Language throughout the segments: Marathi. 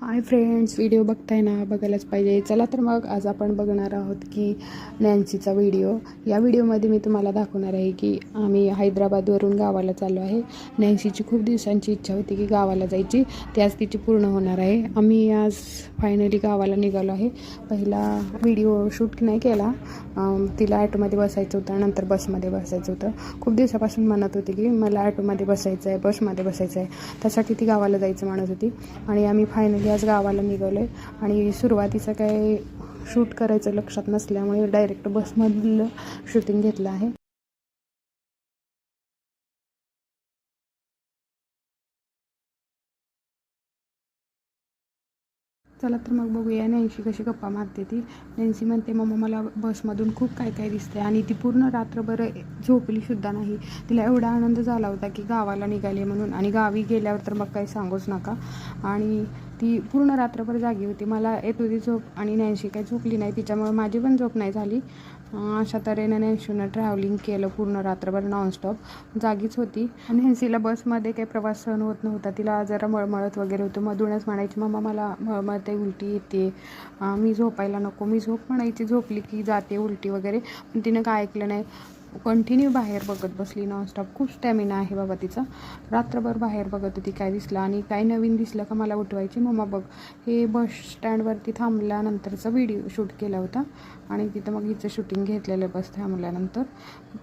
हाय फ्रेंड्स व्हिडिओ बघताय ना बघायलाच पाहिजे. चला तर मग आज आपण बघणार आहोत की नॅन्सीचा व्हिडिओ या व्हिडिओमध्ये मी तुम्हाला दाखवणार आहे की आम्ही हैदराबादवरून गावाला चाललो आहे. नॅन्सीची खूप दिवसांची इच्छा होती की गावाला जायची. ती आज तिची पूर्ण होणार आहे. आम्ही आज फायनली गावाला निघालो आहे. पहिला व्हिडिओ शूट नाही केला. तिला ॲटोमध्ये बसायचं होतं नंतर बसमध्ये बसायचं होतं. खूप दिवसापासून म्हणत होती की मला ॲटोमध्ये बसायचं आहे बसमध्ये बसायचं आहे त्यासाठी ती गावाला जायचं म्हणत होती. आणि आम्ही फायनली आज गावाला निघालो आहे आणि सुरुवातीचं काय शूट करायचं लक्षात नसल्यामुळे डायरेक्ट बसमधलं शूटिंग घेतलं आहे. चला तर मग बघूया नॅन्सी कशी गप्पा मारते ती. नॅन्सी म्हणते मम्मा मला बसमधून खूप काय काय दिसते आणि ती पूर्ण रात्रभर झोपलीसुद्धा नाही. तिला एवढा आनंद झाला होता की गावाला निघाली म्हणून आणि गावी गेल्यावर तर मग काही सांगूच नका. आणि ती पूर्ण रात्रभर जागी होती. मला येत होती झोप आणि नॅन्शी काही झोपली नाही. तिच्यामुळे माझी पण झोप नाही झाली. अशा तऱ्हेनं नॅन्शीनं ट्रॅव्हलिंग केलं पूर्ण रात्रभर नॉनस्टॉप जागीच होती. आणि नॅन्सीला बसमध्ये काही प्रवास सहन होत नव्हता. तिला जरा मळमळत वगैरे होतं. मधूनच म्हणायची मम्मा मला मळमळते उलटी येते. मी झोपायला नको. मी झोप म्हणायची झोपली की जाते उलटी वगैरे. पण तिनं काय ऐकलं नाही. कंटिन्यू बाहेर बघत बसली नॉनस्टॉप खूप स्टॅमिना आहे बाबा तिचा. रात्रभर बाहेर बघत होती काय दिसलं आणि काय नवीन दिसलं का मला उठवायची? मम्मा बघ. हे बस स्टँडवरती थांबल्यानंतरचा व्हिडिओ शूट केला होता आणि तिथं मग हिचं शूटिंग घेतलेलं बस थांबल्यानंतर.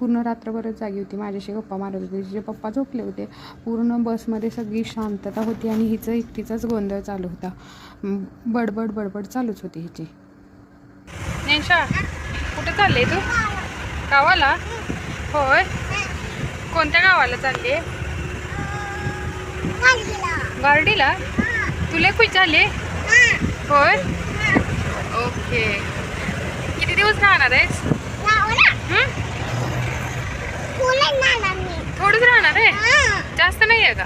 पूर्ण रात्रभरच जागी होती. माझ्याशी गप्पा मारत होती. तिचे पप्पा झोपले होते. पूर्ण बसमध्ये सगळी शांतता होती आणि हिचं एकटीचाच गोंधळ चालू होता. बडबड बडबड चालूच होती हिची. नेशा कुठे चालले तू? गावाला? होय. कोणत्या गावाला चालले गार्डीला? तुला खुश झाले? होय. ओके. किती दिवस राहणार आहेस? थोडंच राहणार आहे? जास्त नाही आहे का?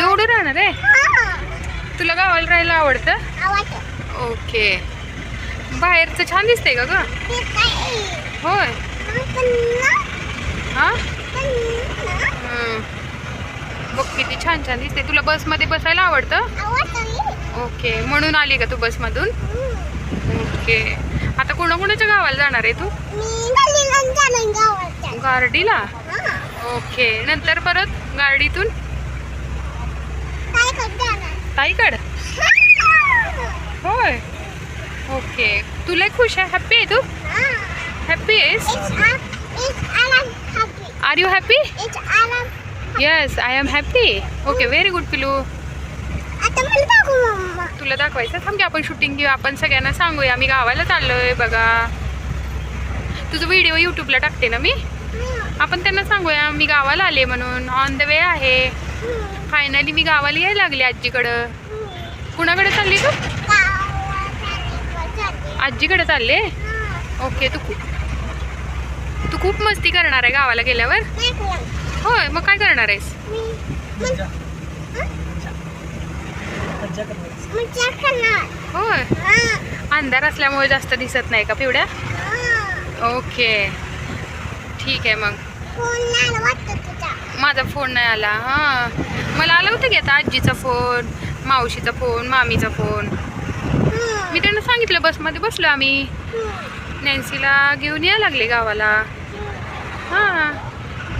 एवढं राहणार आहे? तुला गावाला राहायला आवडतं. ओके. बाहेरचं छान दिसतंय का ग? होय. हा? बघ किती छान छान दिसते तुला बसमध्ये बसायला आवडतं? ओके. म्हणून आली का तू बसमधून? ओके. आता कोणाकोणाच्या गावाला जाणार आहे तू? गार्डीला? ओके. नंतर परत गार्डीतून? ताईकड. होय. ओके तुला खुश आहे? हॅप्पी आहे तू? हॅप्पी आहेस? Are you happy yes I am happy okay very good पिलू तुला दाखवायचं? थांब की आपण शूटिंग घेऊ. आपण सगळ्यांना सांगूया. आम्ही गावाला चाललोय बघा. तुझं व्हिडिओ यूट्यूबला टाकते ना मी? आपण त्यांना सांगूया. मी गावाला आले म्हणून. ऑन द वे आहे. फायनली मी गावाला यायला लागले आजीकडं. कुणाकडे चालली तू? आजीकडे चालले? ओके तू खूप तू खूप मस्ती करणार आहे गावाला गेल्यावर? होय मग काय करणार आहेस? होय. अंधार असल्यामुळे जास्त दिसत नाही का पिवड्या? ओके. ठीक आहे मग. माझा फोन नाही आला हां. मला आला होतं की आता आजीचा फोन मावशीचा फोन मामीचा फोन. मी त्यांना सांगितलं बसमध्ये बसलो आम्ही. नॅन्सीला घेऊन यायला लागले गावाला. हां.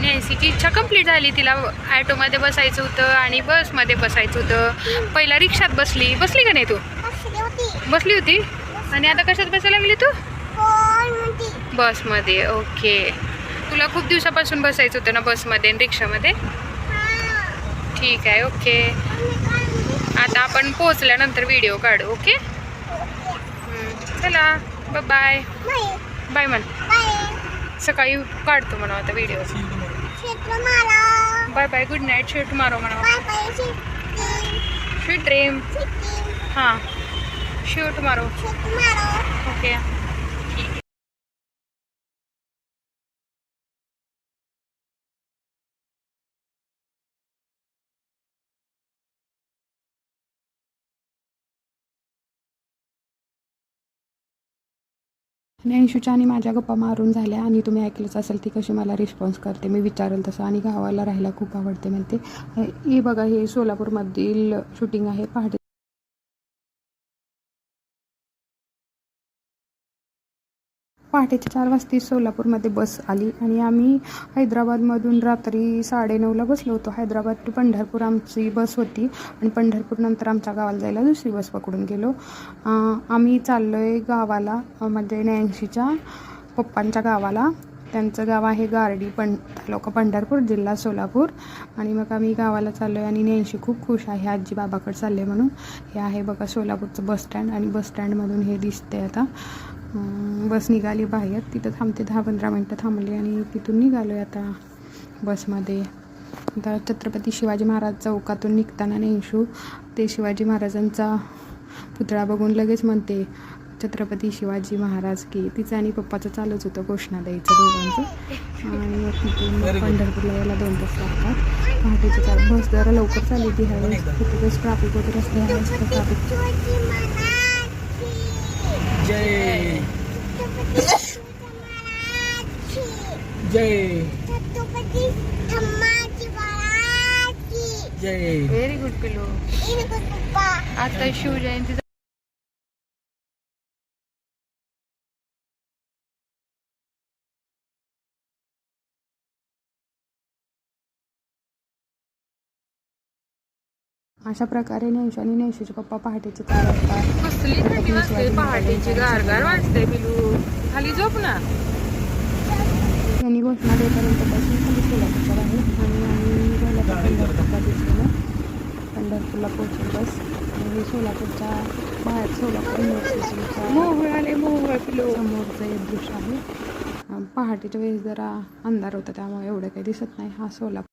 नॅन्सीची इच्छा कंप्लीट झाली. तिला ॲटोमध्ये बसायचं होतं आणि बसमध्ये बसायचं होतं. पहिला रिक्षात बसली. बसली का नाही तू? बसली होती? आणि आता कशात बसायला लागली तू? बसमध्ये. ओके. तुला खूप दिवसापासून बसायचं होतं ना बसमध्ये आणि रिक्षामध्ये? ठीक आहे. ओके. आता आपण पोहोचल्यानंतर व्हिडिओ काढू. ओके? चला. बाय बाय म्हण. सकाळी काढतो म्हणा आता video bye bye good night शेट मारो म्हणा. स्वीट ड्रीम हां. शूट मारो ओके ज्ञानशूच्या आणि माझ्या गप्पा मारून झाल्या आणि तुम्ही ऐकलंच असेल ती कशी मला रिस्पॉन्स करते. मी विचारेल तसं आणि गावाला राहायला खूप आवडते म्हणते. हे हे बघा हे सोलापूरमधील शूटिंग आहे पहाटे पहाटेच्या चार वाजता सोलापूरमध्ये बस आली आणि आम्ही हैदराबादमधून रात्री साडेनऊला बसलो होतो. हैदराबाद टू पंढरपूर आमची बस होती आणि पंढरपूरनंतर आमच्या गावाला जायला दुसरी बस पकडून गेलो. आम्ही चाललो आहे गावाला म्हणजे नॅन्सीच्या पप्पांच्या गावाला. त्यांचं गाव आहे गारडी पण तालुका पंढरपूर जिल्हा सोलापूर. आणि मग आम्ही गावाला चाललो आहे आणि न्यायशी खूप खुश आहे आजी बाबाकडे चालले म्हणून. हे आहे बघा सोलापूरचं बस स्टँड आणि बस स्टँडमधून हे दिसते आता. बस निघाली बाहेर. तिथं थांबते दहा पंधरा मिनटं थांबली आणि तिथून निघालो आहे आता बसमध्ये. आता छत्रपती शिवाजी महाराज चौकातून निघताना नेंशू ते शिवाजी महाराजांचा पुतळा बघून लगेच म्हणते छत्रपती शिवाजी महाराज की. तिचं आणि पप्पाचं चालूच होतं घोषणा द्यायचं दोघांचं. आणि मग तिथून पंढरपूरला यायला दोन तास लागतात. पहाटेची चार बस जरा लवकर चालली ती ह्यावेळेस तिथेच ट्रॅफिक वगैरे असते ह्यावेळेस ट्रॅफिक जय. जय. जय. व्हेरी गुड पिलो आता शिवजयंती अशा प्रकारे नेश आणि नेशीचे पप्पा पहाटेचे चार वाजता कसली थंडी वाजते? पहाटेची गारगार वाजते बिलू खाली झोप ना. यांनी घोषणा देईपर्यंत बसून खाली सोलापूरच्या बाहेर आणि आम्ही सोलापूर पंढरपूरला दिसलेलो पंढरपूरला पोहोचलो बस. आणि सोलापूरच्या बाहेर सोलापूर युनिव्हर्सिटीच्या मोहळ आले मोहळ पिलू. समोरचं एक दृश्य आहे. पहाटेच्या वेळेस जरा अंधार होता त्यामुळे एवढं काही दिसत नाही. हा सोलापूर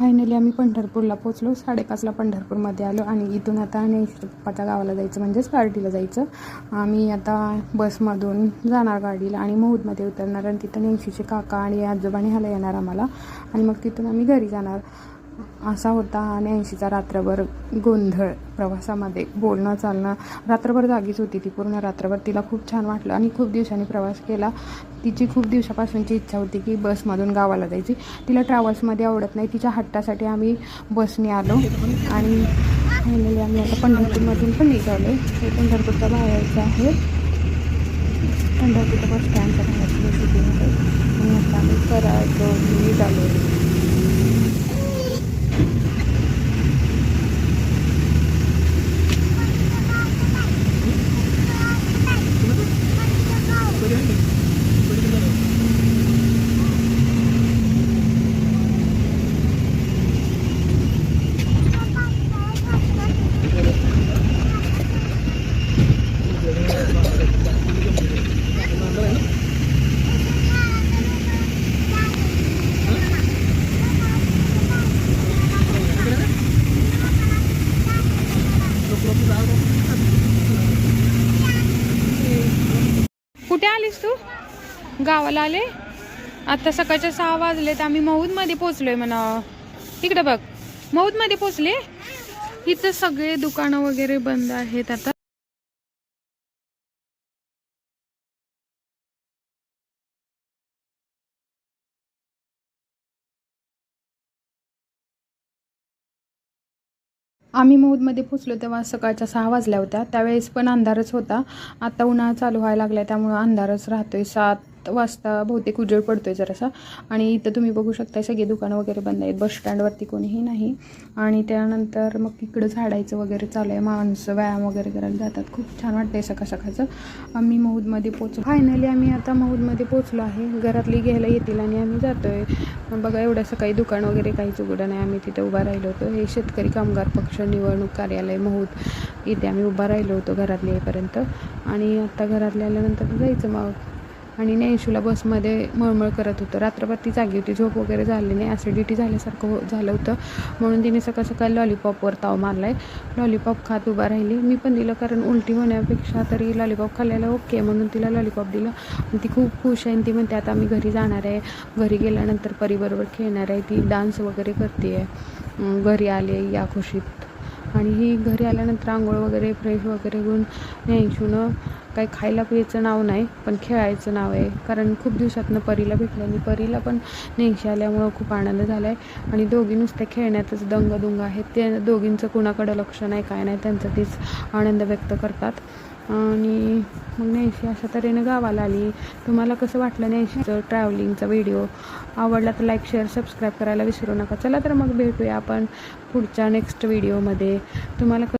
फायनली आम्ही पंढरपूरला पोचलो साडेपाचला पंढरपूरमध्ये आलो आणि इथून आता नेक्स्ट पप्पाच्या गावाला जायचं म्हणजेच पार्टीला जायचं. आम्ही आता बसमधून जाणार गाडीला आणि महूदमध्ये उतरणार आणि तिथं नेमशीचे काका आणि आजोबा ह्याला येणार आम्हाला. आणि मग तिथून आम्ही घरी जाणार. असा होता आणि ऐंशीचा रात्रभर गोंधळ प्रवासामध्ये बोलणं चालणं. रात्रभर जागीच होती ती पूर्ण रात्रभर. तिला खूप छान वाटलं आणि खूप दिवसांनी प्रवास केला. तिची खूप दिवसापासूनची इच्छा होती की बसमधून गावाला जायची. तिला ट्रॅव्हल्समध्ये आवडत नाही. तिच्या हट्टासाठी आम्ही बसने आलो आणि फायनली आम्ही आता पंढरपूरमधून पण निघालो. हे पंढरपूरच्या बाहेरचं आहे. पंढरपूरच्या बस स्टँडच्या बाहेरची सिटी आहे आणि आता आम्ही करायचो निघालो. तू? गावाला आले? आता सकाळच्या सहा वाजले तर आम्ही मौदमध्ये आहे म्हणा. इकडे बघ. मौदमध्ये पोचले इथं सगळे दुकानं वगैरे बंद आहेत आता. आम्ही मौदमध्ये पोचलो तेव्हा सकाळच्या सहा वाजल्या होत्या. त्यावेळेस पण अंधारच होता. आता उन्हाळा चालू व्हायला लागला त्यामुळं अंधारच राहतो आहे सात वाजता बहुतेक उजेड आहे जरासा. आणि इथं तुम्ही बघू शकता सगळी दुकानं वगैरे बंद आहेत. बसस्टँडवरती कोणीही नाही. आणि त्यानंतर मग इकडं झाडायचं वगैरे चालू आहे. माणसं व्यायाम वगैरे करायला जातात. खूप छान वाटतंय सकाळ सकाळचं. आम्ही महूदमध्ये पोचलो. फायनली आम्ही आता महूदमध्ये पोचलो आहे. घरातली घ्यायला येतील आणि आम्ही जातोय. बघा एवढं सकाळी दुकान वगैरे काहीच उघडं नाही. आम्ही तिथे उभा राहिलो होतो. हे शेतकरी कामगार पक्ष निवडणूक कार्यालय महूद इथे आम्ही उभा राहिलो होतो घरातल्या येईपर्यंत. आणि आता घरातल्या आल्यानंतर जायचं मग. आणि नेशूला बसमध्ये मळमळ करत होतं. रात्रभर ती जागी होती. झोप वगैरे झाली नाही. ॲसिडिटी झाल्यासारखं हो झालं होतं. म्हणून तिने सकाळ सकाळी लॉलीपॉपवर ताव मारला आहे लॉलीपॉप खात उभा राहिली. मी पण दिलं कारण उलटी होण्यापेक्षा तरी लॉलीपॉप खाल्लेलं ओके म्हणून तिला लॉलीपॉप दिलं. आणि ती खूप खुश आहे ती म्हणते आता मी घरी जाणार आहे. घरी गेल्यानंतर परीबरोबर खेळणार आहे. ती डान्स वगैरे करते आहे. घरी आले या खुशीत. आणि ही घरी आल्यानंतर आंघोळ वगैरे फ्रेश वगैरे होऊन न्यायशूनं काही खायला प्यायचं नाव नाही पण खेळायचं नाव आहे. कारण खूप दिवसातनं परीला भेटलं आणि परीला पण न्यायशी आल्यामुळं खूप आनंद झाला आहे आणि दोघी नुसत्या खेळण्यातच दंगदुंग आहेत. ते दोघींचं कुणाकडं लक्ष नाही काय नाही त्यांचं तीच आनंद व्यक्त करतात. आणि मग न्यायशी अशा तऱ्हेनं गावाला आली. तुम्हाला कसं वाटलं न्यायशीचं ट्रॅव्हलिंगचा व्हिडिओ आवडला तर लाईक शेअर सबस्क्राईब करायला विसरू नका. चला तर मग भेटूया आपण पुढच्या नेक्स्ट व्हिडिओमध्ये तुम्हाला क-